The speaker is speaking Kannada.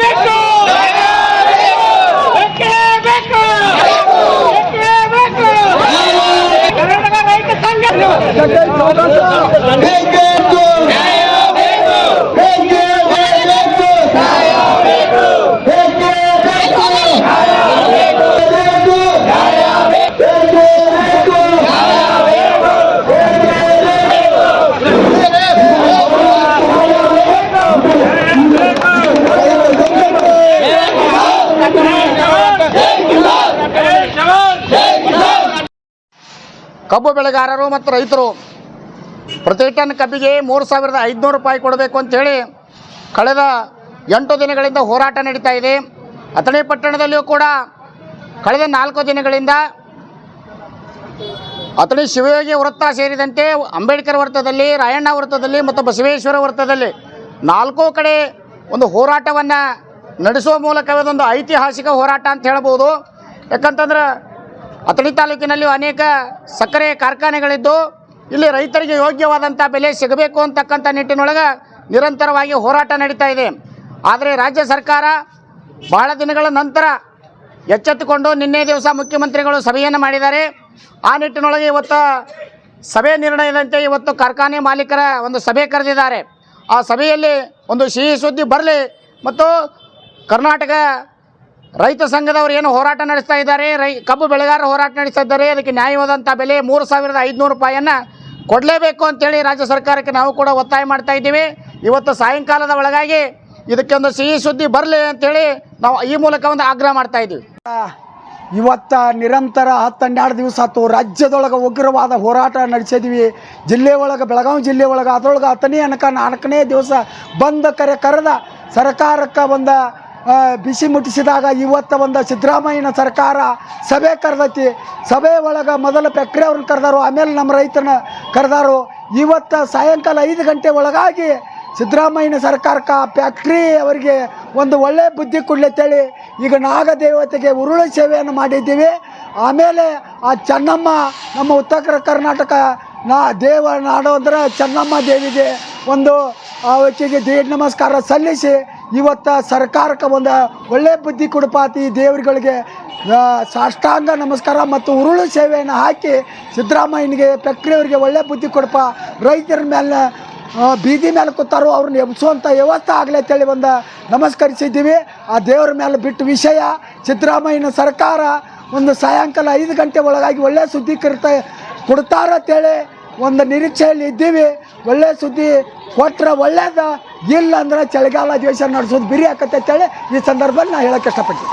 ಬೇಕು ಕಬ್ಬು ಬೆಳೆಗಾರರು ಮತ್ತು ರೈತರು ಪ್ರತಿ ಟನ್ ಕಬ್ಬಿಗೆ ಮೂರು ಸಾವಿರದ ಐದುನೂರು ರೂಪಾಯಿ ಕೊಡಬೇಕು ಅಂತೇಳಿ ಕಳೆದ ಎಂಟು ದಿನಗಳಿಂದ ಹೋರಾಟ ನಡೀತಾ ಇದೆ. ಅಥಣಿ ಪಟ್ಟಣದಲ್ಲಿಯೂ ಕೂಡ ಕಳೆದ ನಾಲ್ಕು ದಿನಗಳಿಂದ ಅಥಣಿ ಶಿವಯೋಗಿ ವೃತ್ತ ಸೇರಿದಂತೆ ಅಂಬೇಡ್ಕರ್ ವೃತ್ತದಲ್ಲಿ, ರಾಯಣ್ಣ ವೃತ್ತದಲ್ಲಿ ಮತ್ತು ಬಸವೇಶ್ವರ ವೃತ್ತದಲ್ಲಿ ನಾಲ್ಕು ಕಡೆ ಒಂದು ಹೋರಾಟವನ್ನು ನಡೆಸುವ ಮೂಲಕ ಇದೊಂದು ಐತಿಹಾಸಿಕ ಹೋರಾಟ ಅಂತ ಹೇಳ್ಬೋದು. ಯಾಕಂತಂದ್ರೆ ಅಥಣಿ ತಾಲೂಕಿನಲ್ಲಿ ಅನೇಕ ಸಕ್ಕರೆ ಕಾರ್ಖಾನೆಗಳಿದ್ದು, ಇಲ್ಲಿ ರೈತರಿಗೆ ಯೋಗ್ಯವಾದಂಥ ಬೆಲೆ ಸಿಗಬೇಕು ಅಂತಕ್ಕಂಥ ನಿಟ್ಟಿನೊಳಗೆ ನಿರಂತರವಾಗಿ ಹೋರಾಟ ನಡೀತಾ ಇದೆ. ಆದರೆ ರಾಜ್ಯ ಸರ್ಕಾರ ಬಹಳ ದಿನಗಳ ನಂತರ ಎಚ್ಚೆತ್ತುಕೊಂಡು ನಿನ್ನೆ ದಿವಸ ಮುಖ್ಯಮಂತ್ರಿಗಳು ಸಭೆಯನ್ನು ಮಾಡಿದ್ದಾರೆ. ಆ ನಿಟ್ಟಿನೊಳಗೆ ಇವತ್ತು ಸಭೆ ನಿರ್ಣಯದಂತೆ ಇವತ್ತು ಕಾರ್ಖಾನೆ ಮಾಲೀಕರ ಒಂದು ಸಭೆ ಕರೆದಿದ್ದಾರೆ. ಆ ಸಭೆಯಲ್ಲಿ ಒಂದು ಸಿಹಿ ಸುದ್ದಿ ಬರಲಿ ಮತ್ತು ಕರ್ನಾಟಕ ರೈತ ಸಂಘದವರು ಏನು ಹೋರಾಟ ನಡೆಸ್ತಾ ಇದ್ದಾರೆ, ರೈ, ಕಬ್ಬು ಬೆಳೆಗಾರರು ಹೋರಾಟ ನಡೆಸ್ತಾ ಇದ್ದಾರೆ, ಅದಕ್ಕೆ ನ್ಯಾಯವಾದಂಥ ಬೆಲೆ ಮೂರು ಸಾವಿರದ ಐದುನೂರು ರೂಪಾಯಿಯನ್ನು ಕೊಡಲೇಬೇಕು ಅಂತೇಳಿ ರಾಜ್ಯ ಸರ್ಕಾರಕ್ಕೆ ನಾವು ಕೂಡ ಒತ್ತಾಯ ಮಾಡ್ತಾ ಇದ್ದೀವಿ. ಇವತ್ತು ಸಾಯಂಕಾಲದ ಒಳಗಾಗಿ ಇದಕ್ಕೆ ಒಂದು ಸಿಹಿ ಸುದ್ದಿ ಬರಲಿ ಅಂತೇಳಿ ನಾವು ಈ ಮೂಲಕ ಒಂದು ಆಗ್ರಹ ಮಾಡ್ತಾ ಇದ್ದೀವಿ. ಇವತ್ತು ನಿರಂತರ ಹನ್ನೆರಡು ದಿವಸ ಆಯ್ತು, ರಾಜ್ಯದೊಳಗೆ ಉಗ್ರವಾದ ಹೋರಾಟ ನಡೆಸಿದ್ವಿ. ಜಿಲ್ಲೆ ಒಳಗೆ, ಬೆಳಗಾವಿ ಜಿಲ್ಲೆ ಒಳಗೆ, ಅದರೊಳಗೆ ಹತ್ತನೇ ಅನಕ ನಾಲ್ಕನೇ ದಿವಸ ಬಂದ ಕರೆ ಕರೆದ ಸರ್ಕಾರಕ್ಕೆ ಒಂದು ಬಿಸಿ ಮುಟ್ಟಿಸಿದಾಗ ಇವತ್ತು ಒಂದು ಸಿದ್ದರಾಮಯ್ಯನ ಸರ್ಕಾರ ಸಭೆ ಕರೆದೈತಿ. ಸಭೆ ಒಳಗೆ ಮೊದಲು ಫ್ಯಾಕ್ಟ್ರಿ ಅವ್ರನ್ನ ಕರೆದಾರು, ಆಮೇಲೆ ನಮ್ಮ ರೈತನ ಕರೆದಾರು. ಇವತ್ತು ಸಾಯಂಕಾಲ ಐದು ಗಂಟೆ ಒಳಗಾಗಿ ಸಿದ್ದರಾಮಯ್ಯನ ಸರ್ಕಾರಕ್ಕೆ ಫ್ಯಾಕ್ಟ್ರಿ ಅವರಿಗೆ ಒಂದು ಒಳ್ಳೆಯ ಬುದ್ಧಿ ಕೊಡ್ಲತ್ತೇಳಿ ಈಗ ನಾಗದೇವತೆಗೆ ಉರುಳು ಸೇವೆಯನ್ನು ಮಾಡಿದ್ದೀವಿ. ಆಮೇಲೆ ಆ ಚೆನ್ನಮ್ಮ ನಮ್ಮ ಉತ್ತರ ಕರ್ನಾಟಕ ನಾ ದೇವ ನಾಡು ಅಂದ್ರೆ ಚೆನ್ನಮ್ಮ ದೇವಿಗೆ ಒಂದು, ಆ ವ್ಯಕ್ತಿಗೆ ದೇವ್ರ ನಮಸ್ಕಾರ ಸಲ್ಲಿಸಿ, ಇವತ್ತು ಸರ್ಕಾರಕ್ಕೆ ಒಂದು ಒಳ್ಳೆಯ ಬುದ್ಧಿ ಕೊಡಪಾತಿ ದೇವರುಗಳಿಗೆ ಸಾಷ್ಟಾಂಗ ನಮಸ್ಕಾರ ಮತ್ತು ಉರುಳು ಸೇವೆಯನ್ನು ಹಾಕಿ ಸಿದ್ದರಾಮಯ್ಯನಿಗೆ ಫ್ಯಾಕ್ಟ್ರಿಯವರಿಗೆ ಒಳ್ಳೆಯ ಬುದ್ಧಿ ಕೊಡಪ ರೈತರ ಮೇಲೆ ಬೀದಿ ಮೇಲೆ ಕೂತಾರೋ ಅವ್ರನ್ನ ಎಬ್ಸುವಂಥ ವ್ಯವಸ್ಥೆ ಆಗಲಿ ಅಂತೇಳಿ ಒಂದು ನಮಸ್ಕರಿಸಿದ್ದೀವಿ. ಆ ದೇವರ ಮೇಲೆ ಬಿಟ್ಟು ವಿಷಯ, ಸಿದ್ದರಾಮಯ್ಯನ ಸರ್ಕಾರ ಒಂದು ಸಾಯಂಕಾಲ ಐದು ಗಂಟೆ ಒಳಗಾಗಿ ಒಳ್ಳೆಯ ಸುದ್ದಿ ಕೊಡ್ತಾರ ಅಂತೇಳಿ ಒಂದು ನಿರೀಕ್ಷೆಯಲ್ಲಿ ಇದ್ದೀವಿ. ಒಳ್ಳೆ ಸುದ್ದಿ ಕೊಟ್ಟರೆ ಒಳ್ಳೇದ. ಇಲ್ಲ ಅಂದ್ರೆ ಚಳಿಗಾಲ ದ್ವೇಷ ನಡೆಸೋದು ಬಿರಿ ಆಕತ್ತೆ ಅಂತೇಳಿ ಈ ಸಂದರ್ಭದಲ್ಲಿ ನಾನು ಹೇಳೋಕ್ಕೆ ಇಷ್ಟಪಡ್ತೀನಿ.